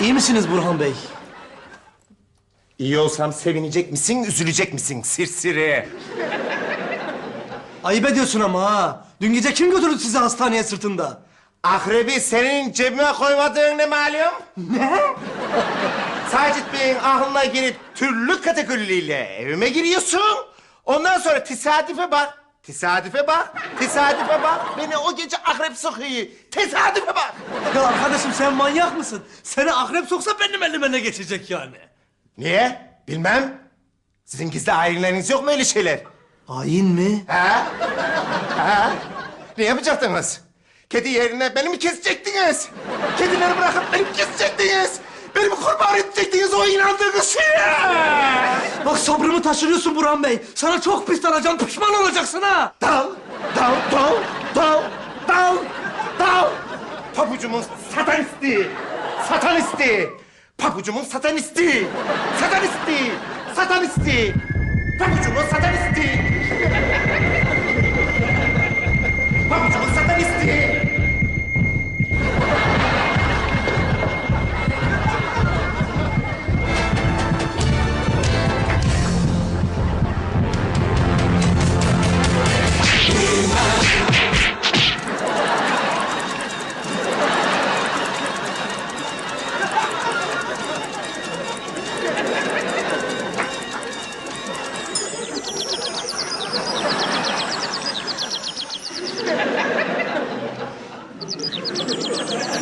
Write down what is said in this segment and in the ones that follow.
İyi misiniz Burhan Bey? İyi olsam sevinecek misin, üzülecek misin sirsiri? Ayıp ediyorsun ama ha. Dün gece kim götürdü sizi hastaneye sırtında? Akrebi senin cebime koymadığın ne malum? Ne? Sacit Bey'in aklına girip türlü kategoriyle evime giriyorsun. Ondan sonra tesadüfe bak. Tesadüfe bak. Tesadüfe bak. Beni o gece akrep sokuyor. Tesadüfe bak. Ya arkadaşım sen manyak mısın? Seni akrep soksa benim elime ne geçecek yani? Niye? Bilmem. Sizin gizli aileleriniz yok mu öyle şeyler? Hain mi? Ha? Ha? Ne yapacaktınız? Kedi yerine beni mi kesecektiniz? Kedileri bırakıp beni mi kesecektiniz? Beni mi kurban edecektiniz o inandığınız şeye? Sabrımı taşırıyorsun Burhan Bey. Sana çok pis dalacağım, pişman olacaksın ha. Dal, dal, dal, dal, dal, dal. Pabucumun satanisti, satanisti. Pabucumun satanisti, satanisti, satanisti. Pabucumun satanisti.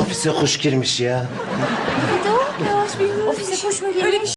Ofise kuş girmiş ya. Ofise kuş mu girmiş?